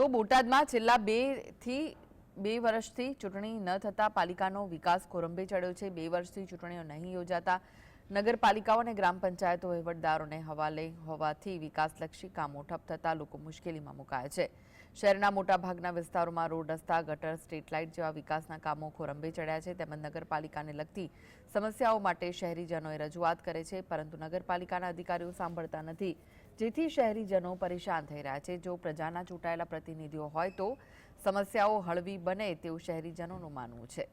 તો બોટાદમાં છેલ્લા બેથી બે વર્ષથી ચૂંટણી ન થતા પાલિકાનો વિકાસ કોરંભે ચડ્યો છે. બે વર્ષથી ચૂંટણીઓ નહીં યોજાતા નગરપાલિકાઓ અને ગ્રામ પંચાયતો વહીવટદારોને હવાલે હોવાથી વિકાસલક્ષી કામો ઠપ થતા લોકો મુશ્કેલીમાં મુકાયા છે. શહેરના મોટાભાગના વિસ્તારોમાં રોડ રસ્તા, ગટર સ્ટ્રીટ લાઇટ જેવા વિકાસના કામો ખોરંભે ચડ્યા છે. તેમજ નગરપાલિકાને લગતી સમસ્યાઓ માટે શહેરીજનોએ રજૂઆત કરે છે, પરંતુ નગરપાલિકાના અધિકારીઓ સાંભળતા નથી. જેથી શહેરીજનો પરેશાન થઈ રહ્યા છે. જો પ્રજાના ચૂંટાયેલા પ્રતિનિધિઓ હોય તો સમસ્યાઓ હળવી બને તેવું શહેરીજનોનું માનવું છે.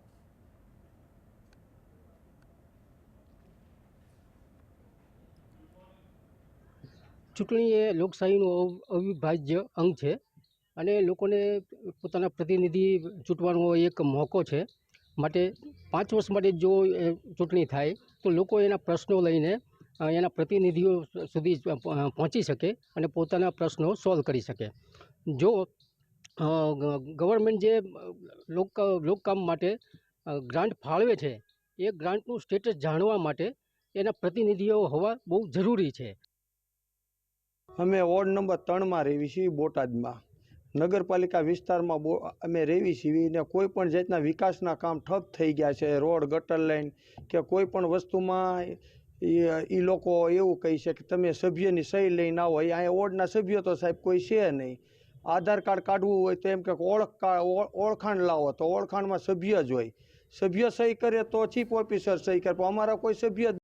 ચૂંટણી એ લોકશાહીનું અવ- અવિભાજ્ય અંગ છે અને લોકોને પોતાના પ્રતિનિધિ ચૂંટવાનો એક મોકો છે. માટે પાંચ વર્ષ માટે જો ચૂંટણી થાય તો લોકો એના પ્રશ્નો લઈને એના પ્રતિનિધિઓ સુધી પહોંચી શકે અને પોતાના પ્રશ્નો સોલ્વ કરી શકે. જો ગવર્મેન્ટ જે લોક, લોકકામ માટે ગ્રાન્ટ ફાળવે છે, એ ગ્રાન્ટનું સ્ટેટસ જાણવા માટે એના પ્રતિનિધિઓ હોવા બહુ જરૂરી છે. અમે વોર્ડ નંબર ત્રણમાં રહેવી છીએ બોટાદમાં. નગરપાલિકા વિસ્તારમાં બો, અમે રહેવી છીએ ને કોઈ પણ જાતના વિકાસના કામ ઠપ થઈ ગયા છે, રોડ, ગટર લાઈન કે કોઈ પણ વસ્તુમાં એ લોકો એવું કહે છે કે તમે સભ્યની સહી લઈને આવો. અહીંયા વોર્ડના સભ્યો તો સાહેબ કોઈ છે નહીં. આધાર કાર્ડ કાઢવું હોય તો એમ કે ઓળખ ઓળખાણ લાવો તો ઓળખાણમાં સભ્ય જ હોય. સભ્ય સહી કરે તો ચીફ ઓફિસર સહી કરે, પણ અમારા કોઈ સભ્ય